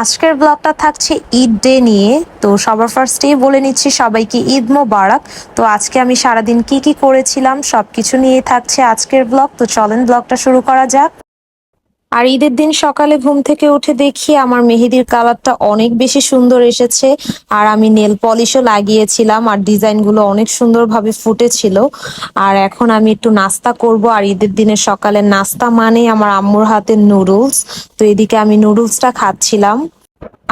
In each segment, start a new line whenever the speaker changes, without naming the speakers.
আজকের ব্লগটা থাকছে ঈদ ডে নিয়ে। তো সবার ফার্স্টেই বলে নিচ্ছি সবাইকে ঈদ মোবারক। তো আজকে আমি সারাদিন কি কি করেছিলাম সব কিছু নিয়ে থাকছে আজকের ব্লগ তো চলেন ব্লগটা শুরু করা যাক। আর ঈদের দিন সকালে ঘুম থেকে উঠে দেখি আমার মেহেদির কালারটা অনেক বেশি সুন্দর এসেছে। আর আমি নেল পলিশও লাগিয়েছিলাম আর ডিজাইনগুলো অনেক সুন্দরভাবে ফুটেছিল। আর এখন আমি একটু নাস্তা করব আর ঈদের দিনের সকালে নাস্তা মানে আমার আম্মুর হাতের নুডলস। তো এদিকে আমি নুডলসটা খাচ্ছিলাম।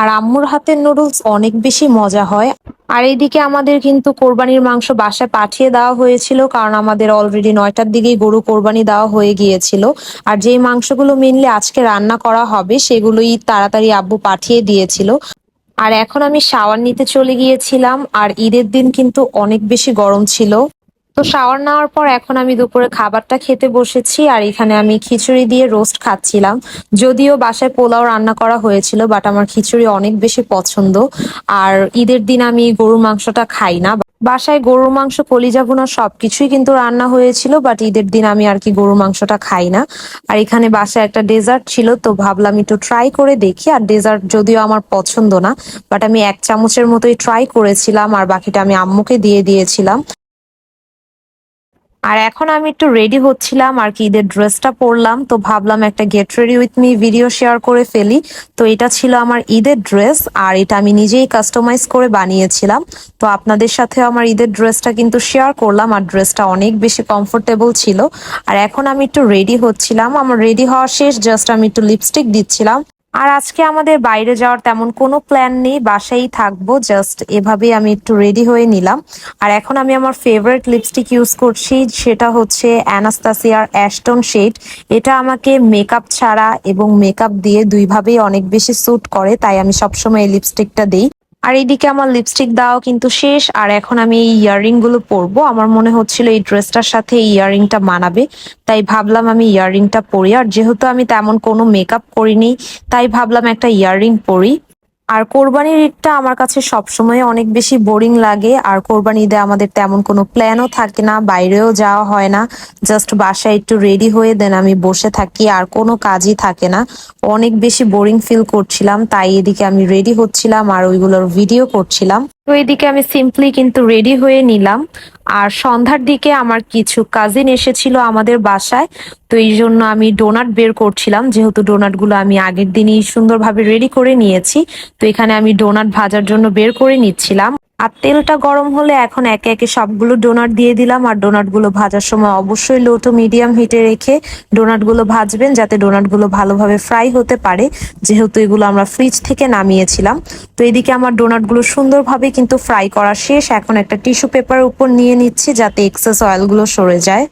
আর আম্মুর হাতের নুডলস অনেক বেশি মজা হয়। আর এইদিকে আমাদের কিন্তু কোরবানির মাংস বাসায় পাঠিয়ে দেওয়া হয়েছিল, কারণ আমাদের অলরেডি নয়টার দিকেই গরু কোরবানি দেওয়া হয়ে গিয়েছিল। আর যেই মাংসগুলো মেনলি আজকে রান্না করা হবে, সেগুলোই তাড়াতাড়ি আব্বু পাঠিয়ে দিয়েছিল। আর এখন আমি শাওয়ার নিতে চলে গিয়েছিলাম, আর ঈদের দিন কিন্তু অনেক বেশি গরম ছিল। তো শাওয়ার নেওয়ার পর এখন আমি দুপুরে খাবারটা খেতে বসেছি আর এখানে আমি খিচুড়ি দিয়ে রোস্ট খাচ্ছিলাম। যদিও বাসায় পোলাও রান্না করা হয়েছিল বাট আমার খিচুড়ি অনেক বেশি পছন্দ। আর ঈদের দিন আমি গরুর মাংসটা খাই না। বাসায় গরুর মাংস, কলিজা ভুনা সবকিছুই কিন্তু রান্না হয়েছিল বাট ঈদের দিন আমি আর কি গরুর মাংসটা খাই না। আর এখানে বাসায় একটা ডেজার্ট ছিল, তো ভাবলাম একটু ট্রাই করে দেখি। আর ডেজার্ট যদিও আমার পছন্দ না বাট আমি এক চামচের মতোই ট্রাই করেছিলাম, আর বাকিটা আমি আম্মুকে দিয়ে দিয়েছিলাম। আর এখন আমি একটু রেডি হচ্ছিলাম, আর কি ঈদের ড্রেসটা পরলাম, তো ভাবলাম একটা get ready with me video share করে ফেলি। তো এটা ছিল আমার ঈদের ড্রেস আর এটা আমি নিজেই কাস্টমাইজ করে বানিয়েছিলাম। তো আপনাদের সাথে আমার ঈদের ড্রেসটা কিন্তু শেয়ার করলাম, আর ড্রেসটা অনেক বেশি কমফোর্টেবল ছিল। আর এখন আমি একটু রেডি হচ্ছিলাম, আমার রেডি হওয়া শেষ জাস্ট আমি একটু লিপস্টিক দিচ্ছিলাম। আর আজকে আমাদের বাইরে যাওয়ার তেমন কোনো প্ল্যান নেই বাসায় থাকব জাস্ট এভাবেই আমি একটু রেডি হয়ে নিলাম। আর এখন আমি আমার ফেভারিট লিপস্টিক ইউজ করছি, সেটা হচ্ছে অ্যানাস্তাসিয়ার অ্যাস্টন শেড এটা আমাকে মেকআপ ছাড়া এবং মেকআপ দিয়ে দুইভাবেই অনেক বেশি স্যুট করে, তাই আমি সবসময় এই লিপস্টিকটা দিই। আর এইদিকে আমার লিপস্টিক দাও কিন্তু শেষ, আর এখন আমি এই ইয়াররিংগুলো পরবো। আমার মনে হচ্ছিল এই ড্রেসটার সাথে এই ইয়াররিংটা মানাবে, তাই ভাবলাম আমি ইয়াররিংটা পরি। আর যেহেতু আমি তেমন কোনো মেকআপ করিনি, তাই ভাবলাম একটা ইয়াররিং পরি। আর কোরবানির ঈদটা আমার কাছে সবসময় অনেক বেশি বোরিং লাগে। আর কোরবানি ঈদে আমাদের তেমন কোনো প্ল্যানও থাকে না, বাইরেও যাওয়া হয় না। জাস্ট বাসায় একটু রেডি হয়ে দেন আমি বসে থাকি, আর কোনো কাজই থাকে না। অনেক বেশি বোরিং ফিল করছিলাম, তাই এদিকে আমি রেডি হচ্ছিলাম আর ওইগুলোর ভিডিও করছিলাম। তো এদিকে আমি সিম্পলি কিন্তু রেডি হয়ে নিলাম। আর সন্ধ্যার দিকে আমার কিছু কাজিন এসেছিল আমাদের বাসায়, তো এই জন্য আমি ডোনাট বের করছিলাম। যেহেতু ডোনাটগুলো আমি আগের দিনই সুন্দরভাবে রেডি করে নিয়েছি, তো এখানে আমি ডোনাট ভাজার জন্য বের করে নিচ্ছিলাম। আর তেলটা গরম হলে এখন একে একে সবগুলো ডোনাট দিয়ে দিলাম, আর ডোনাটগুলো ভাজার সময় অবশ্যই লো টু মিডিয়াম হিটে রেখে ডোনাটগুলো ভাজবেন যাতে ডোনাটগুলো ভালোভাবে ফ্রাই হতে পারে। যেহেতু এগুলো আমরা ফ্রিজ থেকে নামিয়েছিলাম। তো এদিকে আমার ডোনাটগুলো সুন্দরভাবে কিন্তু ফ্রাই করা শেষ। এখন একটা টিস্যু পেপার উপর নিয়ে নিচ্ছি যাতে এক্সেস অয়েলগুলো সরে যায়।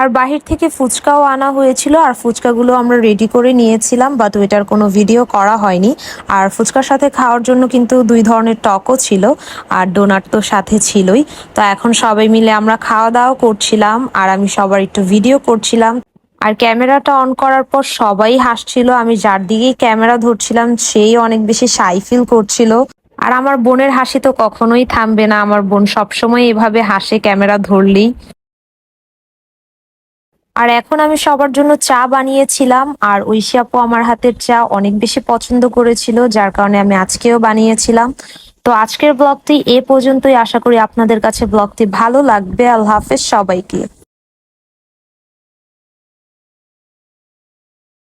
আর বাহির থেকে ফুচকাও আনা হয়েছিল, আর ফুচকাগুলো আমরা রেডি করে নিয়েছিলাম বাট ওইটার কোনো ভিডিও করা হয়নি। আর ফুচকার সাথে খাওয়ার জন্য কিন্তু দুই ধরনের টকও ছিল, আর ডোনাট তো সাথে ছিলই। তো এখন সবাই মিলে আমরা খাওয়া দাওয়া করছিলাম, আর আমি সবার একটু ভিডিও করছিলাম। আর ক্যামেরাটা অন করার পর সবাই হাসছিল, আমি যার দিকেই ক্যামেরা ধরছিলাম, সেই অনেক বেশি সাই ফিল করছিল। আর আমার বোনের হাসি তো কখনোই থামবে না, আমার বোন সবসময় এভাবে হাসে ক্যামেরা ধরলেই। আর এখন আমি সবার জন্য চা বানিয়েছিলাম, আর ঐশী আপু আমার হাতের চা অনেক বেশি পছন্দ করেছিল, যার কারণে আমি আজকেও বানিয়েছিলাম। তো আজকের ব্লগটি এ পর্যন্তই। আশা করি আপনাদের কাছে ব্লগটি ভালো লাগবে। আল্লাহ হাফেজ সবাইকে।